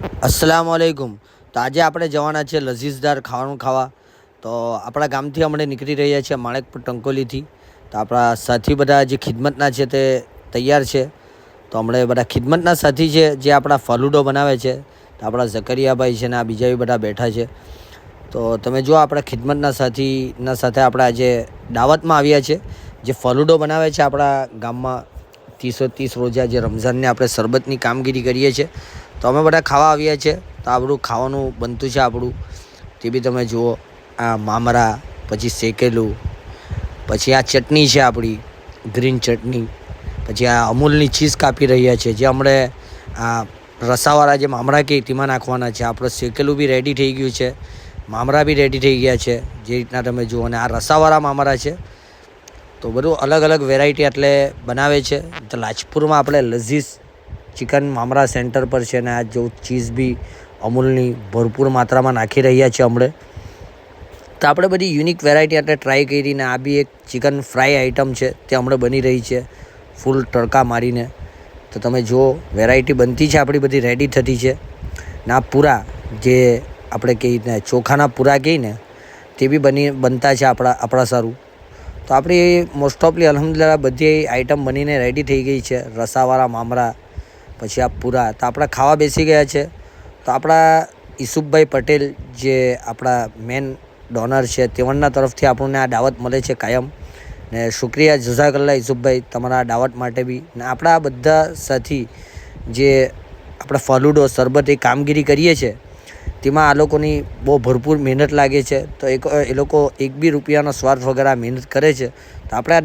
અસલામ આલેકુમ તો આજે આપણે જવાના છે લઝીઝદાર ખાવાનું ખાવા. તો આપણા ગામથી હમણાં નીકળી રહ્યા છીએ માણેકપુર ટંકોલીથી. તો આપણા સાથી બધા જે ખિદમતના છે તે તૈયાર છે. તો હમણાં બધા ખિદમતના સાથી છે જે આપણા ફલુડો બનાવે છે. તો આપણા ઝકરિયાભાઈ છે ને આ બીજા બી બધા બેઠા છે. તો તમે જો આપણા ખિદમતના સાથીના સાથે આપણે આજે દાવતમાં આવ્યા છે, જે ફલુડો બનાવે છે આપણા ગામમાં ત્રીસો ત્રીસ રોજા જે રમઝાનને આપણે શરબતની કામગીરી કરીએ છીએ. તો અમે બધા ખાવા આવ્યા છે તો આપણું ખાવાનું બનતું છે આપણું. તે બી તમે જુઓ, આ મામરા, પછી શેકેલું, પછી આ ચટણી છે આપણી, ગ્રીન ચટણી, પછી આ અમૂલની ચીઝ કાપી રહ્યા છે. જે હમણે આ રસાવાળા જે મામરા કે તેમાં નાખવાના છે. આપણું શેકેલું બી રેડી થઈ ગયું છે. મામરા બી રેડી થઈ ગયા છે. જે રીતના તમે જુઓ, અને આ રસાવાળા મામરા છે. તો બધું અલગ અલગ વેરાયટી એટલે બનાવે છે. તો લાજપુરમાં આપણે લઝીઝ ચિકન મામરા સેન્ટર પર છે અને આ જો ચીઝ બી અમૂલની ભરપૂર માત્રામાં નાખી રહ્યા છે હમણે. તો આપણે બધી યુનિક વેરાયટી આપણે ટ્રાય કરીને આ બી એક ચિકન ફ્રાય આઇટમ છે, તે હમણાં બની રહી છે, ફૂલ તડકા મારીને. તો તમે જુઓ, વેરાયટી બનતી છે, આપણી બધી રેડી થતી છે. ને પૂરા જે આપણે કહીને ચોખાના પૂરા કહીને તે બી બની, બનતા છે આપણા આપણા સારું. તો આપણી મોસ્ટ ઓફલી અલહમદુલિલ્લાહ બધી આઈટમ બનીને રેડી થઈ ગઈ છે, રસાવાળા, મામરા પછી આ પૂરા. તો આપણે ખાવા બેસી ગયા છે. તો આપણા ઈસુફભાઈ પટેલ જે આપણા મેન ડોનર છે તેવણના તરફથી આપણને આ દાવત મળે છે કાયમ. ને શુક્રિયા જઝાકલ્લા ઈસુફભાઈ તમારા દાવત માટે બી. ને આપણા બધા સાથી જે આપણે ફલૂડો, શરબત એ કામગીરી કરીએ છીએ તેમાં આ લોકોની બહુ ભરપૂર મહેનત લાગે છે. તો એક એ લોકો એક બી રૂપિયાનો સ્વાર્થ વગર આ મહેનત કરે છે. તો આપણે આ